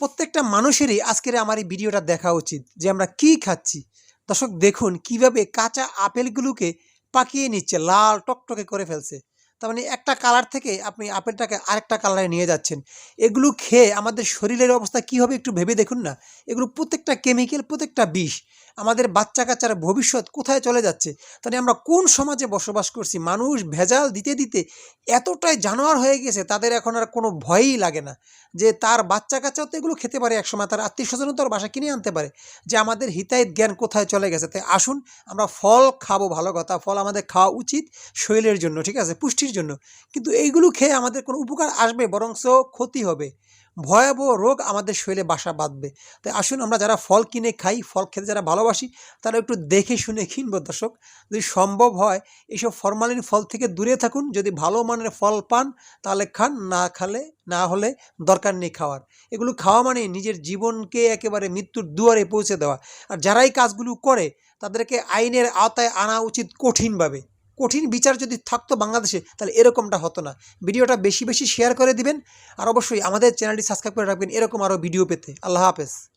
প্রত্যেকটা মানুষেরই আজকের আমার এই ভিডিওটা দেখা উচিত যে আমরা কি খাচ্ছি। দর্শক, দেখুন কীভাবে কাঁচা আপেলগুলোকে পাকিয়ে নিচ্ছে, লাল টকটকে করে ফেলছে। তার মানে একটা কালার থেকে আপনি আপেলটাকে আরেকটা কালারে নিয়ে যাচ্ছেন। এগুলো খেয়ে আমাদের শরীরের অবস্থা কী হবে একটু ভেবে দেখুন না। এগুলো প্রত্যেকটা কেমিক্যাল প্রত্যেকটা বিষ। আমাদের বাচ্চা কাচ্চার ভবিষ্যৎ কোথায় চলে যাচ্ছে? তাহলে আমরা কোন সমাজে বসবাস করছি? মানুষ ভেজাল দিতে দিতে এতটাই জানোয়ার হয়ে গেছে, তাদের এখন আর কোনো ভয়ই লাগে না। যে তার বাচ্চা কাচ্চাও তো এগুলো খেতে পারে একসময়, তার আত্মীয় স্বজনও তার বাসা কিনে আনতে পারে। যে আমাদের হিতাহিত জ্ঞান কোথায় চলে গেছে? তাই আসুন, আমরা ফল খাব ভালো কথা, ফল আমাদের খাওয়া উচিত শরীরের জন্য, ঠিক আছে? পুষ্টির জন্য। কিন্তু এইগুলো খেয়ে আমাদের কোনো উপকার আসবে, বরংস ক্ষতি হবে। ভয়াবহ রোগ আমাদের শরীরে বাসা বাঁধবে। তাই আসুন আমরা যারা ফল কিনে খাই, ফল খেতে যারা ভালোবাসি, তারা একটু দেখে শুনে কিনবো দর্শক। যদি সম্ভব হয় এইসব ফরমালিন ফল থেকে দূরে থাকুন। যদি ভালো মানের ফল পান, তাহলে খান, না খালে, না হলে দরকার নেই খাওয়ার। এগুলো খাওয়া মানে নিজের জীবনকে একেবারে মৃত্যুর দুয়ারে পৌঁছে দেওয়া। আর যারাই কাজগুলো করে, তাদেরকে আইনের আওতায় আনা উচিত কঠিনভাবে। কঠিন বিচার যদি থাকতো বাংলাদেশে, তাহলে এরকমটা হতো না। ভিডিওটা বেশি বেশি শেয়ার করে দিবেন, আর অবশ্যই আমাদের চ্যানেলটি সাবস্ক্রাইব করে রাখবেন, এরকম আরও ভিডিও পেতে। আল্লাহ হাফেজ।